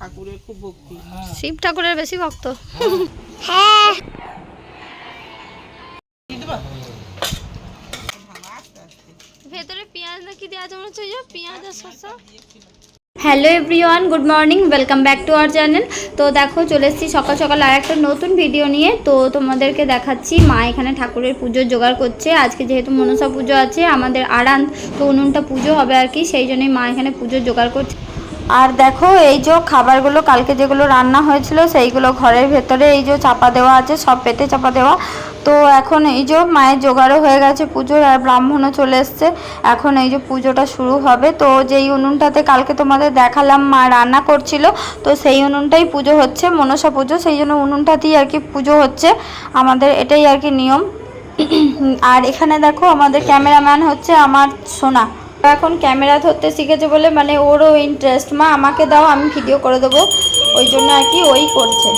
ঠাকুরের খুব ভক্তি। শিব ঠাকুরের বেশি ভক্ত। ভেতরে পেঁয়াজ নাকি দেওয়া আছে মনে হচ্ছে ওই পেঁয়াজ আর শসা? Hello everyone good morning welcome back to our channel তো দেখো, চলে এসেছি সকাল সকাল আর একটা নতুন ভিডিও নিয়ে। তো তোমাদেরকে দেখাচ্ছি, মা এখানে ঠাকুরের পুজোর জোগাড় করছে। আজকে যেহেতু মনসা পুজো আছে, আমাদের আরান তো উনুনটা পুজো হবে আর কি, সেই জন্যই মা এখানে পুজোর জোগাড় করছে। আর দেখো, এই যে খাবারগুলো, কালকে যেগুলো রান্না হয়েছিল, সেইগুলো ঘরের ভেতরে এই যে চাপা দেওয়া আছে, সব পেতে চাপা দেওয়া। তো এখন এই যে মায়ের জোগাড়ও হয়ে গেছে পুজোর আর ব্রাহ্মণও চলে এসছে। এখন এই যে পুজোটা শুরু হবে। তো যেই উনুনটাতে কালকে তোমাদের দেখালাম মা রান্না করছিল, তো সেই উনুনটাই পুজো হচ্ছে, মনসা পুজো। সেই জন্য উনুনটাতেই আর কি পুজো হচ্ছে। আমাদের এটাই আর কি নিয়ম। আর এখানে দেখো আমাদের ক্যামেরাম্যান হচ্ছে আমার সোনা। এখন ক্যামেরা ধরতে শিখেছে বলে মানে ওরও ইন্টারেস্ট মা আমাকে দাও, আমি ভিডিও করে দেবো। ওই জন্য আর কি ওই করছে।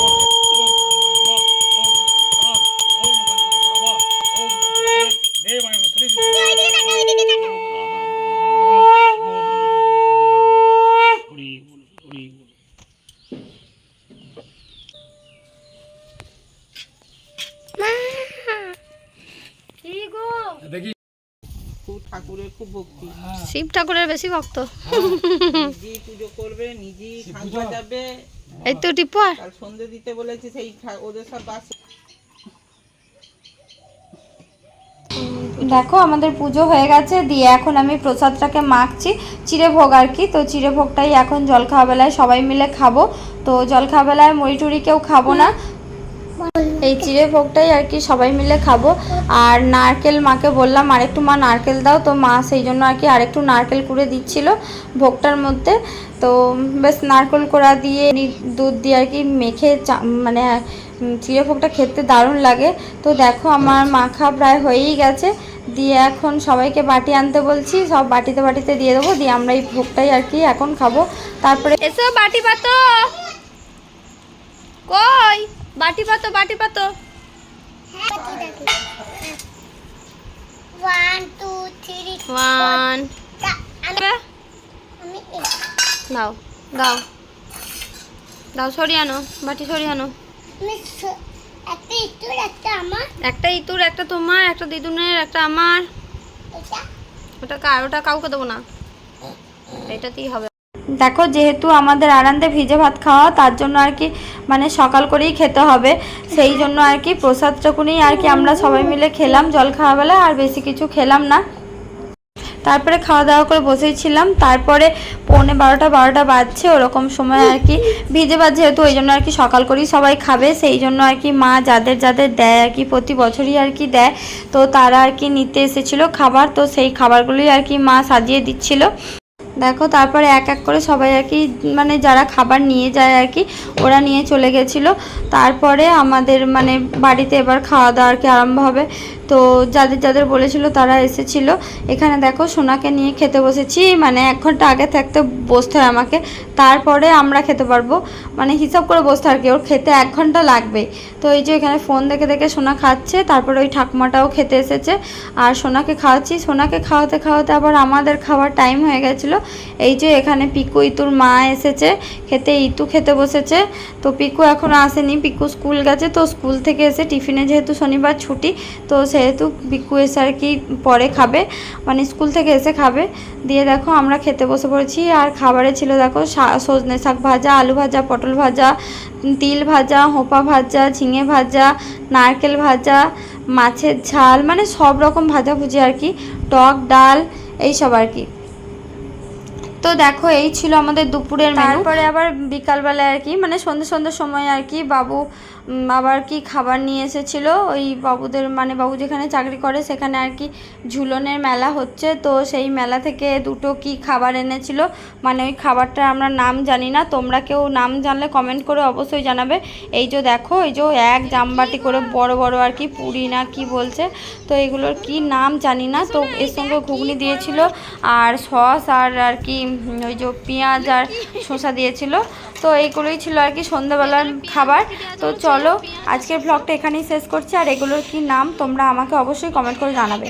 ঠাকুরের খুব ভক্তি। শিব ঠাকুরের বেশি ভক্ত। নিজেই পুজো করবে নিজেই বাজাবে এই তো টিপার সন্ধে দিতে বলেছে সেই ওদের সব বাসে দেখো আমাদের পুজো হয়ে গেছে দিয়ে এখন আমি প্রসাদটাকে মাখছি চিড়েভোগ আর কি। তো চিড়েভোগটাই এখন জল খাওয়া বেলায় সবাই মিলে খাব। তো জল খাওয়া বেলায় মুড়ি টুড়ি কেউ খাব না। এই চিড়ে ভোগটাই আর কি সবাই মিলে খাব। আর নারকেল মাকে বললাম আরেকটু মা নারকেল দাও। তো মা সেই জন্য আর কি আরেকটু নারকেল কুড়ে দিচ্ছিল ভোগটার মধ্যে। তো বেশ নারকেল কোড়া দিয়ে দুধ দিয়ে আর কি মেখে চা- মানে চিড়ে ভোগটা খেতে দারুণ লাগে। তো দেখো আমার মাখা প্রায় হয়েই গেছে। দিয়ে এখন সবাইকে বাটি আনতে বলছি সব বাটিতে বাটিতে দিয়ে দেবো দিয়ে আমরা এই ভোগটাই আর কি এখন খাব। তারপরে এসো বাটি পাতো। কই? বাটি পাতো বাটি পাতো। ওয়ান দাও দাও। দাও সরিয়ে আনো বাটি সরিয়ে আনো। একটা ইতুর একটা তোমার একটা দিদুনের একটা আমার। এটা ওটা কার ওটা কাউকে দেবো না। এটাতেই হবে। দেখো, যেহেতু আমাদের আরান্দে ভিজে ভাত খাওয়া, তার জন্য আর কি মানে সকাল করেই খেতে হবে। সেই জন্য আর কি প্রসাদটুকুনি আর কি আমরা সবাই মিলে খেলাম জল খাওয়া বেলা, আর বেশি কিছু খেলাম না। তারপরে খাওয়া দাওয়া করে বসেছিলাম তারপরে পৌনে বারোটা বারোটা বাজছে, ওরকম সময় আর কি ভিজে ভাত যেহেতু, ওই জন্য আর কি সকাল করেই সবাই খাবে। সেই জন্য আর কি মা যাদের যাদের দেয় আর কি, প্রতি বছরই আর কি দেয়। তো তারা আর কি নিতে এসেছিল খাবার, তো সেই খাবারগুলোই আর কি মা সাজিয়ে দিচ্ছিল। দেখো, তারপরে এক এক করে সবাই আর কি মানে যারা খাবার নিয়ে যায় আর কি, ওরা নিয়ে চলে গেছিল। তারপরে আমাদের মানে বাড়িতে এবার খাওয়া দাওয়া আর কি আরম্ভ হবে। তো যাদের যাদের বলেছিল তারা এসেছিল। এখানে দেখো সোনাকে নিয়ে খেতে বসেছি। মানে এক ঘণ্টা আগে থাকতে বসতে হয় আমাকে। তারপরে আমরা খেতে পারব। মানে হিসাব করে বসতে আর কি। ওর খেতে এক ঘণ্টা লাগবে। তো এই যে এখানে ফোন দেখে দেখে সোনা খাচ্ছে। তারপরে ওই ঠাকুমাটাও খেতে এসেছে। আর সোনাকে খাওয়াচ্ছি। সোনাকে খাওয়াতে খাওয়াতে আবার আমাদের খাওয়ার টাইম হয়ে গেছিল। এই যে এখানে পিকু, ইতুর মা এসেছে। খেতে ইতু খেতে বসেছে। তো পিকু এখনও আসেনি। পিকু স্কুল গেছে। তো স্কুল থেকে এসে টিফিনে যেহেতু শনিবার ছুটি, তো সেহেতু বিকু এসে আর কি পরে খাবে মানে স্কুল থেকে এসে খাবে, দিয়ে দেখো আমরা খেতে বসে পড়েছি। আর খাবারে ছিল দেখো সজনে শাক ভাজা, আলু ভাজা, পটল ভাজা, তিল ভাজা, হোপা ভাজা, ঝিঙে ভাজা, নারকেল ভাজা, মাছের ঝাল মানে সব রকম ভাজাভুজি আর কি, টক, ডাল, এইসব আর কি। তো দেখো, এই ছিল আমাদের দুপুরের তারপরে আবার বিকালবেলায় আর কি মানে সন্ধ্যে সন্ধ্যের সময় আর কি বাবু আবার কি খাবার নিয়ে এসেছিল। ওই বাবুদের মানে বাবু যেখানে চাকরি করে, সেখানে আর কি ঝুলনের মেলা হচ্ছে। তো সেই মেলা থেকে দুটো কি খাবার এনেছিল মানে ওই খাবারটার আমরা নাম জানি না। তোমরা কেউ নাম জানলে কমেন্ট করে অবশ্যই জানাবে। এই যে দেখো, এই যে এক জামবাটি করে বড় বড় আর কি পুরি না কি বলছে, তো এগুলোর কি নাম জানি না। তো এর সঙ্গে ঘুগনি দিয়েছিল আর সস আর আর কি ওই যে পেঁয়াজ আর শসা দিয়েছিল। তো এইগুলোই ছিল আর কি সন্ধ্যাবেলার খাবার। তো চলো আজকের ব্লগটা এখানেই শেষ করছি। আর এগুলোর কি নাম তোমরা আমাকে অবশ্যই কমেন্ট করে জানাবে।